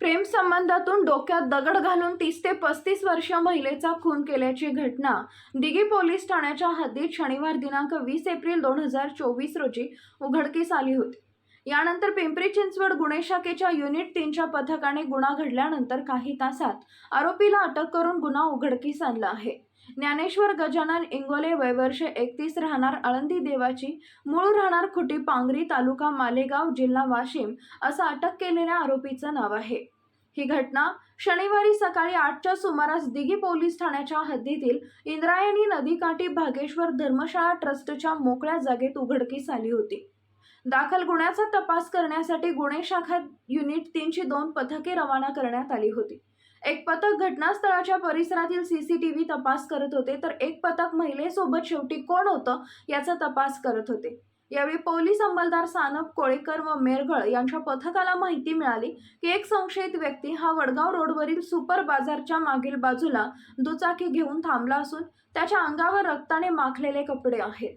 प्रेम संबंधातून डोक्यात दगड घालून तीस ते पस्तीस वर्ष महिलेचा खून केल्याची घटना. दिघी पोलीस ठाण्याच्या हद्दीत शनिवार दिनांक वीस एप्रिल दोन हजार चोवीस रोजी उघडकीस आली होती. यानंतर पिंपरी चिंचवड गुन्हे शाखेच्या युनिट तीनच्या पथकाने गुन्हा घडल्यानंतर काही तासात आरोपीला अटक करून गुन्हा उघडकीस आणला आहे. ज्ञानेश्वर गजानन इंगोले वयवर्ष एकतीस राहणार आळंदी देवाची मूळ राहणार खुटी पांगरी तालुका मालेगाव जिल्हा वाशिम असं अटक केलेल्या आरोपीचं नाव आहे. ही घटना शनिवारी सकाळी आठच्या सुमारास दिघी पोलीस ठाण्याच्या हद्दीतील इंद्रायणी नदीकाठी भागेश्वर धर्मशाळा ट्रस्टच्या मोकळ्या जागेत उघडकीस आली होती. दाखल गुन्ह्याचा तपास करण्यासाठी गुन्हे शाखा युनिट तीनशे दोन पथके रवाना करण्यात आली होती. एक पथक घटनास्थळाच्या परिसरातील सीसीटीव्ही तपास करत होते तर एक पथक महिलेसोबत शेवटी कोण होतं याचा तपास करत होते. यावेळी पोलीस अंमलदार सानप कोळेकर व मेरगळ यांच्या पथकाला माहिती मिळाली की एक संशयित व्यक्ती हा वडगाव रोडवरील सुपर बाजारच्या मागील बाजूला दुचाकी घेऊन थांबला असून त्याच्या अंगावर रक्ताने माखलेले कपडे आहेत.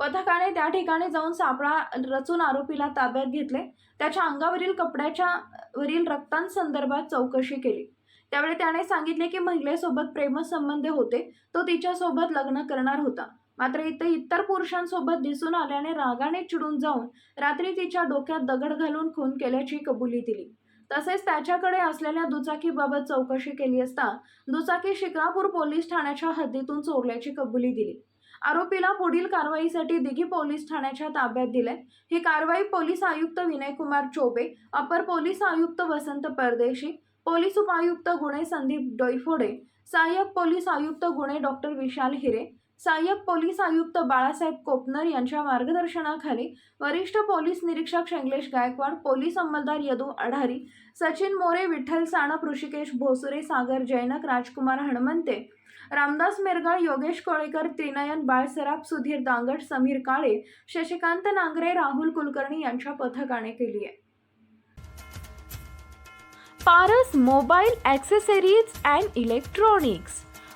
पथकाने त्या ठिकाणी जाऊन सापळा रचून आरोपीला ताब्यात घेतले. त्याच्या अंगावरील कपड्याच्या वरील रक्तांसंदर्भात चौकशी केली. त्यावेळी त्याने सांगितले की महिलेसोबत प्रेमसंबंध होते. तो तिच्यासोबत लग्न करणार होता. मात्र इथे इतर पुरुषांसोबत दिसून आल्याने रागाने चिडून जाऊन रात्री तिच्या डोक्यात दगड घालून खून केल्याची कबुली दिली. तसेच त्याच्याकडे असलेल्या दुचाकीबाबत चौकशी केली असता दुचाकी शिक्रापूर पोलीस ठाण्याच्या हद्दीतून चोरल्याची कबुली दिली. आरोपीला पुढील कारवाईसाठी दिघी पोलीस ठाण्याच्या ताब्यात दिले. ही कारवाई पोलीस आयुक्त विनयकुमार चोबे अपर पोलीस आयुक्त वसंत परदेशी पोलीस उपायुक्त गुन्हे संदीप डोईफोडे सहाय्यक पोलीस आयुक्त गुन्हे डॉक्टर विशाल हिरे सहाय्यक पोलीस आयुक्त बाळासाहेब कोपनर यांच्या मार्गदर्शनाखाली वरिष्ठ पोलीस निरीक्षक शैलेश गायकवाड पोलीस अंमलदार यदू आढारी सचिन मोरे विठ्ठल साणप ऋषिकेश भोसुरे सागर जैनक राजकुमार हणमंते रामदास मेरगाळ योगेश कोळेकर त्रिनयन बाळसराफ सुधीर दांगट समीर काळे शशिकांत नांगरे राहुल कुलकर्णी यांच्या पथकाने केली आहे. Paras mobile accessories and electronics